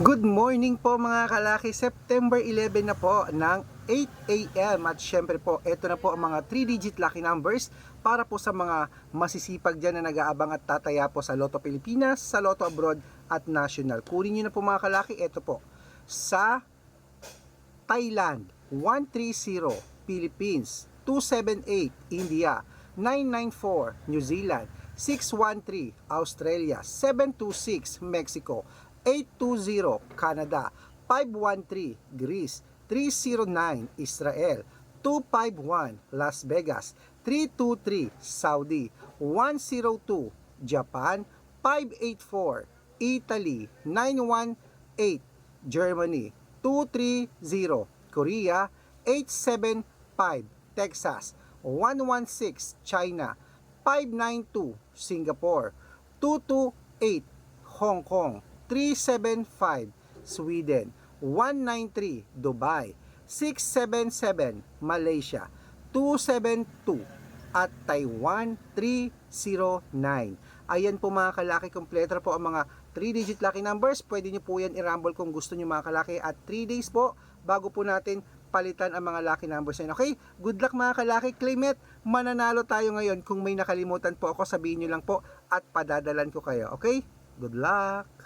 Good morning po mga kalaki. September 11 na po ng 8 a.m. At syempre po, ito na po ang mga 3-digit lucky numbers para po sa mga masisipag dyan na nag-aabang at tataya po sa Lotto Pilipinas, sa Lotto Abroad at National. Kunin nyo na po mga kalaki, ito po. Sa Thailand, 130 Philippines, 278 India, 994 New Zealand, 613 Australia, 726 Mexico, 820 Canada, 513 Greece, 309 Israel, 251 Las Vegas, 323 Saudi, 102 Japan, 584 Italy, 918 Germany, 230 Korea, 875 Texas, 116 China, 592 Singapore, 228 Hong Kong, 375 Sweden, 193 Dubai, 677 Malaysia, 272 at Taiwan 309. Ayan po mga kalaki, kompleto po ang mga 3-digit lucky numbers. Pwede nyo po yan i-rumble kung gusto nyo mga kalaki at 3 days po bago po natin palitan ang mga lucky numbers na yun. Okay? Good luck mga kalaki. Claim it. Mananalo tayo ngayon. Kung may nakalimutan po ako, sabihin nyo lang po at padadalan ko kayo. Okay? Good luck!